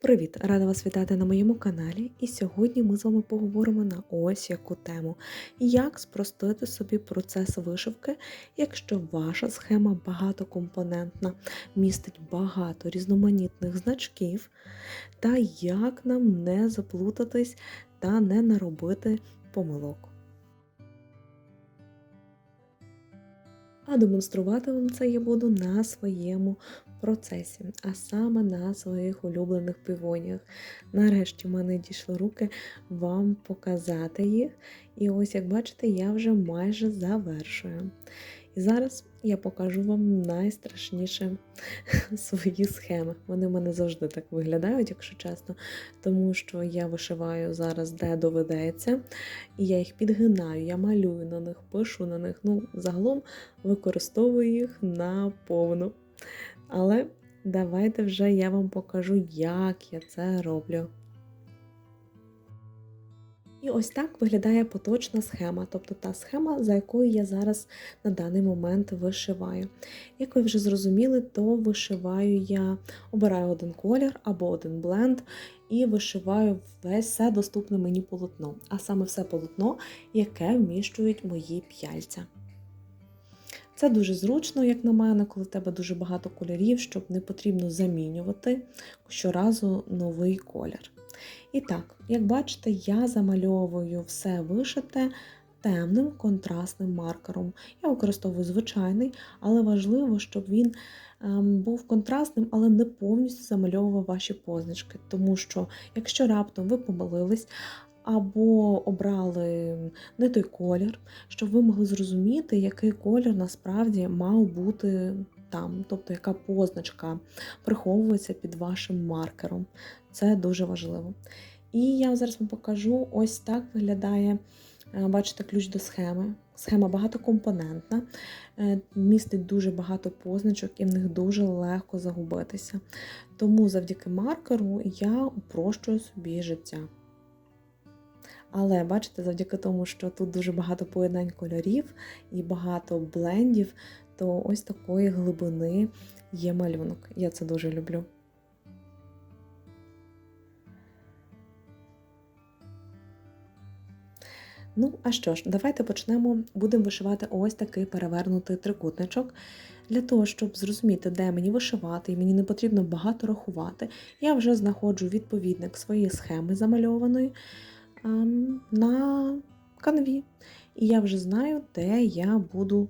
Привіт! Рада вас вітати на моєму каналі. І сьогодні ми з вами поговоримо на ось яку тему: як спростити собі процес вишивки, якщо ваша схема багатокомпонентна, містить багато різноманітних значків, та як нам не заплутатись та не наробити помилок. А демонструвати вам це я буду на своєму процесі, а саме на своїх улюблених півоніях. Нарешті в мене дійшли руки вам показати їх. І ось, як бачите, я вже майже завершую. І зараз я покажу вам найстрашніше свої схеми. Вони в мене завжди так виглядають, якщо чесно, тому що я вишиваю зараз, де доведеться, і я їх підгинаю, я малюю на них, пишу на них. Ну, загалом використовую їх наповну. Але давайте вже я вам покажу, як я це роблю. І ось так виглядає поточна схема, тобто та схема, за якою я зараз на даний момент вишиваю. Як ви вже зрозуміли, то вишиваю я обираю один колір або один бленд і вишиваю весь все доступне мені полотно, а саме все полотно, яке вміщують мої п'яльця. Це дуже зручно, як на мене, коли в тебе дуже багато кольорів, щоб не потрібно замінювати щоразу новий колір. І так, як бачите, я замальовую все вишите темним контрастним маркером. Я використовую звичайний, але важливо, щоб він ем, був контрастним, але не повністю замальовував ваші позначки. Тому що, якщо раптом ви помилились, або обрали не той колір, щоб ви могли зрозуміти, який колір насправді мав бути там, тобто яка позначка приховується під вашим маркером. Це дуже важливо. І я зараз вам покажу ось так виглядає, е, бачите, ключ до схеми. Схема багатокомпонентна, е, містить дуже багато позначок і в них дуже легко загубитися. Тому завдяки маркеру я упрощую собі життя. Але бачите, завдяки тому, що тут дуже багато поєднань кольорів і багато блендів, то ось такої глибини є малюнок. Я це дуже люблю. Ну, а що ж, давайте почнемо, будемо вишивати ось такий перевернутий трикутничок. Для того, щоб зрозуміти, де мені вишивати, і мені не потрібно багато рахувати, я вже знаходжу відповідник своєї схеми замальованої на канві. І я вже знаю, де я буду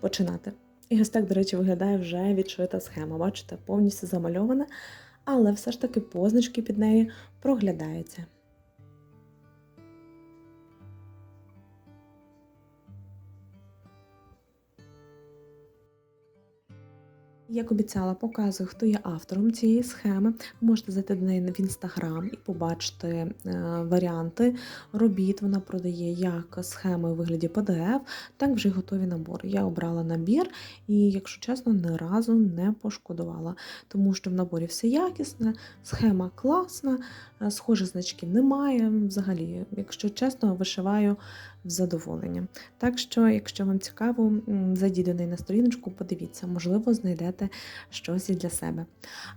починати. І ось так, до речі, виглядає вже відшита схема. Бачите, повністю замальована, але все ж таки позначки під нею проглядаються. Як обіцяла, показую, хто є автором цієї схеми. Ви можете зайти до неї в інстаграм і побачити е, варіанти робіт. Вона продає як схеми у вигляді PDF, так вже й готові набори. Я обрала набір і, якщо чесно, ні разу не пошкодувала, тому що в наборі все якісне, схема класна, е, схожих значків немає. Взагалі, якщо чесно, вишиваю в задоволення. Так що, якщо вам цікаво, зайдіть до неї на сторіночку, подивіться, можливо, знайдете щось для себе.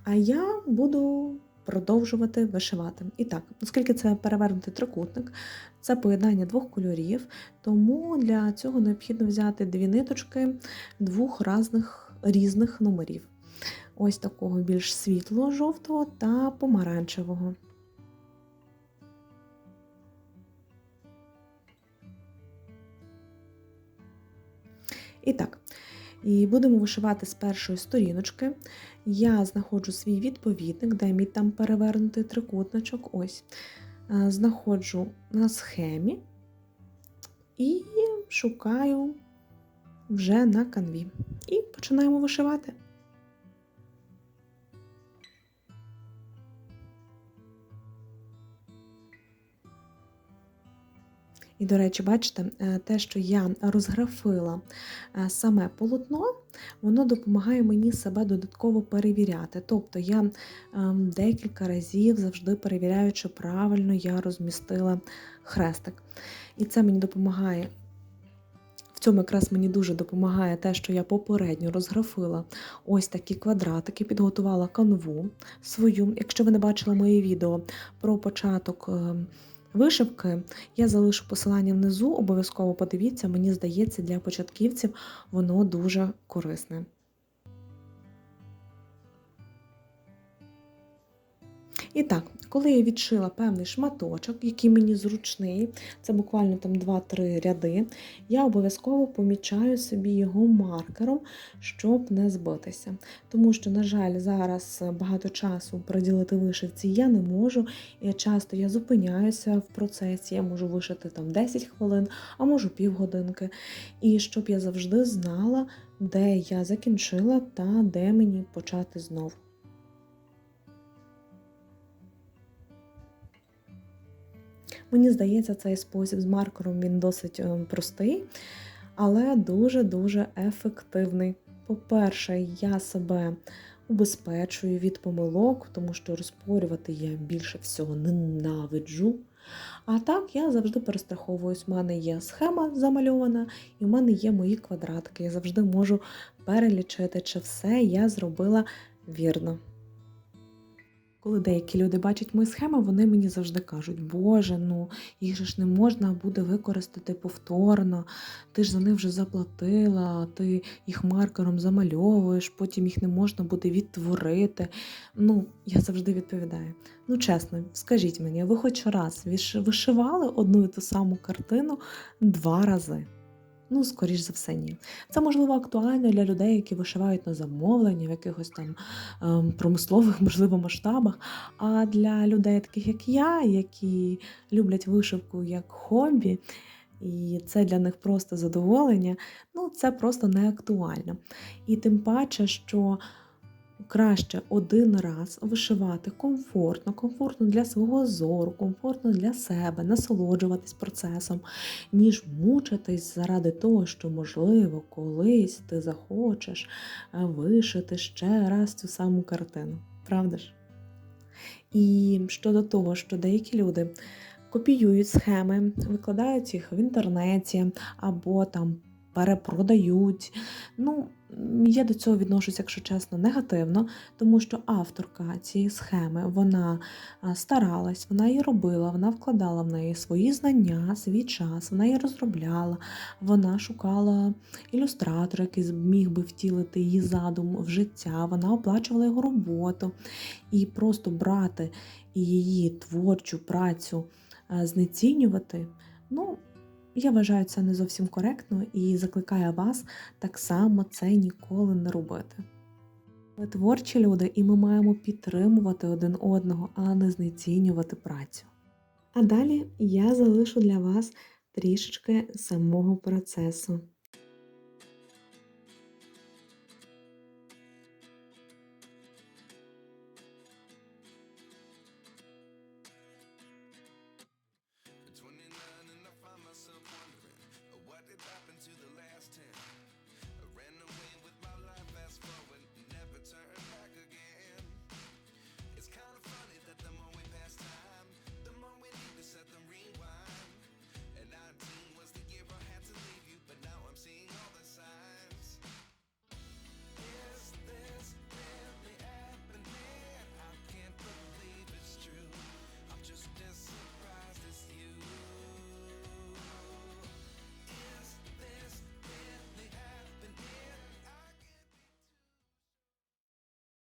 А я буду продовжувати вишивати. І так, оскільки це перевернутий трикутник, це поєднання двох кольорів, тому для цього необхідно взяти дві ниточки двох різних, різних номерів. Ось такого більш світлого жовтого та помаранчевого. І так, і будемо вишивати з першої сторіночки. Я знаходжу свій відповідник, де мій там перевернутий трикутничок. Ось. Е, знаходжу на схемі і шукаю вже на канві. І починаємо вишивати. І, до речі, бачите, е, те, що я розграфила е, саме полотно, воно допомагає мені себе додатково перевіряти. Тобто я ем, декілька разів завжди перевіряю, чи правильно я розмістила хрестик. І це мені допомагає В цьому якраз мені дуже допомагає те, що я попередньо розграфила ось такі квадратики, підготувала канву свою. Якщо ви не бачили моє відео про початок е, вишивки, я залишу посилання внизу, обов'язково подивіться, мені здається, для початківців воно дуже корисне. І так, коли я відшила певний шматочок, який мені зручний, це буквально там 2-3 ряди, я обов'язково помічаю собі його маркером, щоб не збитися. Тому що, на жаль, зараз багато часу приділити вишивці я не можу, і часто я зупиняюся в процесі, я можу вишити там 10 хвилин, а можу півгодинки. І щоб я завжди знала, де я закінчила та де мені почати знову. Мені здається, цей спосіб з маркером він досить е, простий, але дуже-дуже ефективний. По-перше, я себе убезпечую від помилок, тому що розпорювати я більше всього ненавиджу. А так, я завжди перестраховуюсь. У мене є схема замальована, і в мене є мої квадратики. Я завжди можу перелічити, чи все я зробила вірно. Коли деякі люди бачать мої схеми, вони мені завжди кажуть, Боже, ну їх же ж не можна буде використати повторно, ти ж за них вже заплатила, ти їх маркером замальовуєш, потім їх не можна буде відтворити. Ну, я завжди відповідаю. Ну, чесно, скажіть мені, ви хоч раз вишивали одну і ту саму картину два рази? Ну, скоріш за все, ні. Це можливо актуально для людей, які вишивають на замовлення в якихось там ем, промислових, можливо, масштабах. А для людей, таких як я, які люблять вишивку як хобі, і це для них просто задоволення, ну це просто не актуально. І тим паче, що краще один раз вишивати комфортно, комфортно для свого зору, комфортно для себе, насолоджуватись процесом, ніж мучитись заради того, що, можливо, колись ти захочеш е, вишити ще раз цю саму картину. Правда ж? І щодо того, що деякі люди копіюють схеми, викладають їх в інтернеті або там перепродають. Ну, я до цього відношуся, якщо чесно, негативно, тому що авторка цієї схеми вона старалась, вона її робила, вона вкладала в неї свої знання, свій час, вона її розробляла, вона шукала ілюстратора, який міг би втілити її задум в життя, вона оплачувала його роботу. І просто брати її творчу працю, знецінювати. ну, я вважаю це не зовсім коректно і закликаю вас так само це ніколи не робити. Ми творчі люди, і ми маємо підтримувати один одного, а не знецінювати працю. А далі я залишу для вас трішечки самого процесу.